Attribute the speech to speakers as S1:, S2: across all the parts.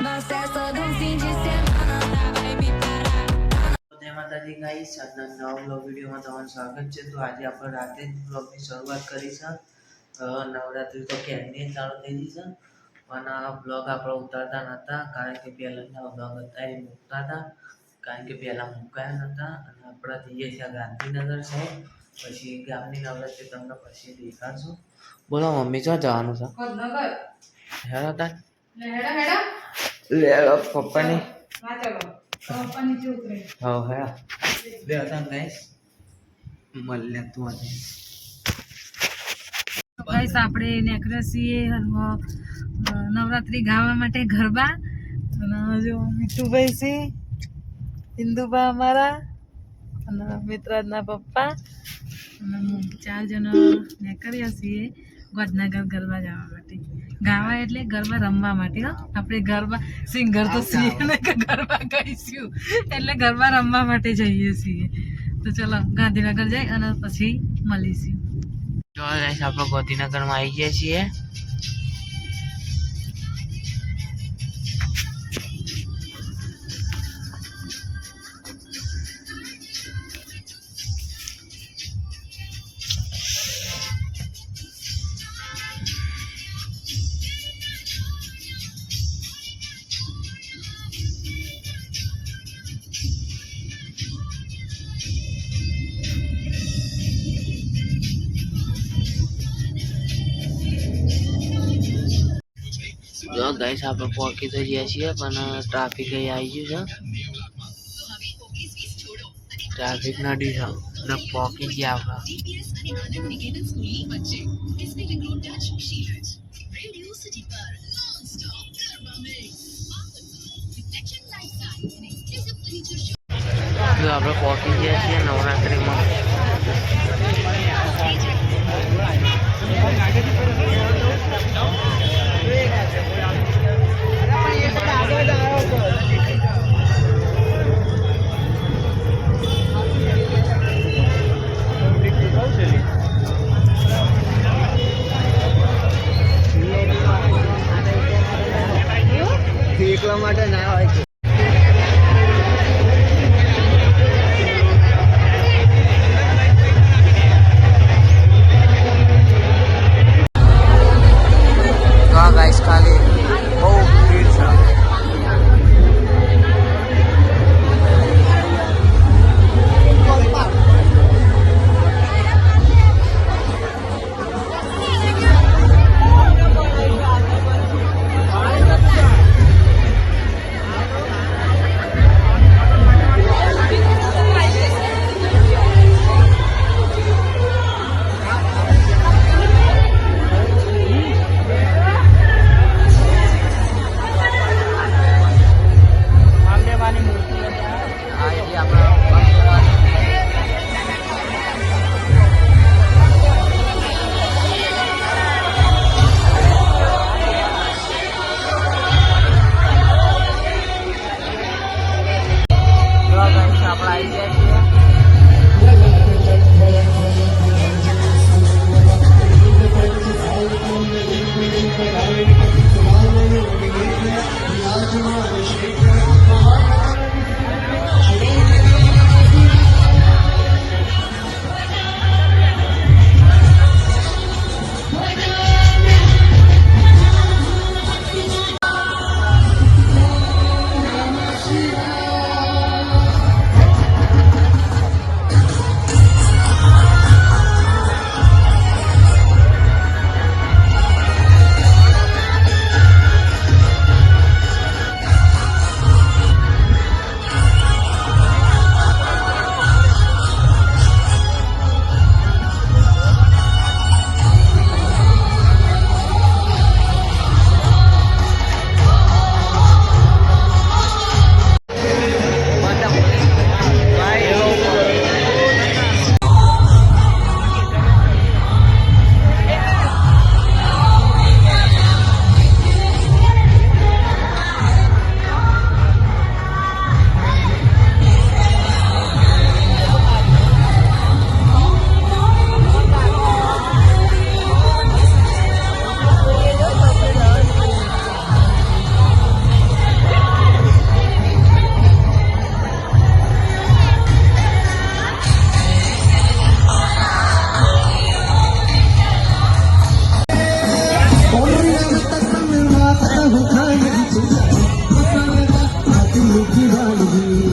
S1: Nós é só de um fim de semana, nada vai me parar.
S2: જય માતાજી guys આજના નવા બ્લોગ વિડીયોમાં તમારું સ્વાગત છે. તો આજે આપણે રાતે જ બ્લોગની શરૂઆત કરી છે નવરાત્રી તો ક્યારની ચાલુ થઈ ગઈ છે. પણ આ બ્લોગ આપણે ઉતારતા નહોતા કારણ કે પહેલાંના બ્લોગ હતા એ મૂકતા હતા. કારણ કે પહેલાં મૂકાયા નહોતા. અને આપણે જઈએ છીએ ગાંધીનગર છે પછી ગામની નવરાત્રી તમને પછી દેખાડશું. બોલો મમ્મી ક્યાં જવાનું છે? હેડો તાર
S3: હેડા હેડા.
S2: લે પપ્પાની.
S3: ઉતરે.
S2: હા હેડા. બે હતા ગાઈસ? મળ્યા તું આજે.
S3: ગાઈસ આપણે અને, નવરાત્રી ગાવા માટે ગરબા. અને જો મીઠુભાઈ છે હિન્દુભા અમારા અને મિત્રાજના પપ્પા. અને ચાર જણા નેકર્યા છીએ. વડનગર ગરબા જવા માટે. ગાવા એટલે ગરબા રમવા માટે હો. આપણે ગરબા સિંગર તો છીએ ને ગરબા ગાઈશું. એટલે ગરબા રમવા માટે જઈએ છીએ. તો ચલો ગાંધીનગર જઈ અને પછી મળીશું.
S2: ગાઈસ આપણે ગાંધીનગરમાં આવી ગયા છીએ. ગાઈસ આપણે પહોંચી તો ગયા છીએ, પણ ટ્રાફિક અહીં આવી ગયું છે. ટ્રાફિક નડી છે ને પહોંચી ગયા આપણે. આપણે પહોંચી ગયા છીએ નવરાત્રિમાં. Thank
S4: you.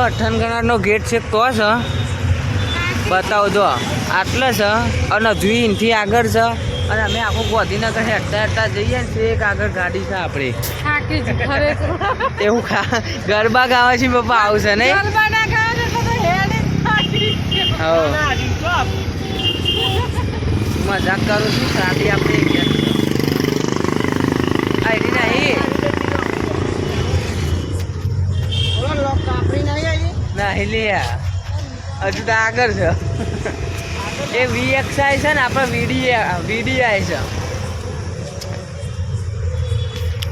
S2: અઠનગણાનો ગેટ છે તો છે. બતાવો જો. આટલે છે અને હજુ ઇનથી આગળ છે. અને અમે આખું ગાંધીનગર હેઠતા હેઠતા જઈએ ને એક આગળ ગાડી છે આપણે. એવું ખા ગરબા ગાવા છે પપ્પા આવશે
S3: ને
S2: મજાક કરું છું ગાડી આપણે ગયા આઈ નહીં નહીં લે હજુ તો આગળ છે. એ વીએક્સઆઈ છે ને, આપણે વીડીઆઈ વીડીઆઈ છે.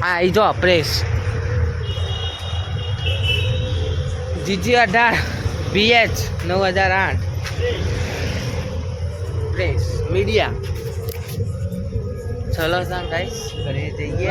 S2: હા જો પ્રેસ. જીજી અઢાર બીએચ નવ હજાર આઠ. Press, media. ચલો સાં ગાઈસ. ઘરે જઈએ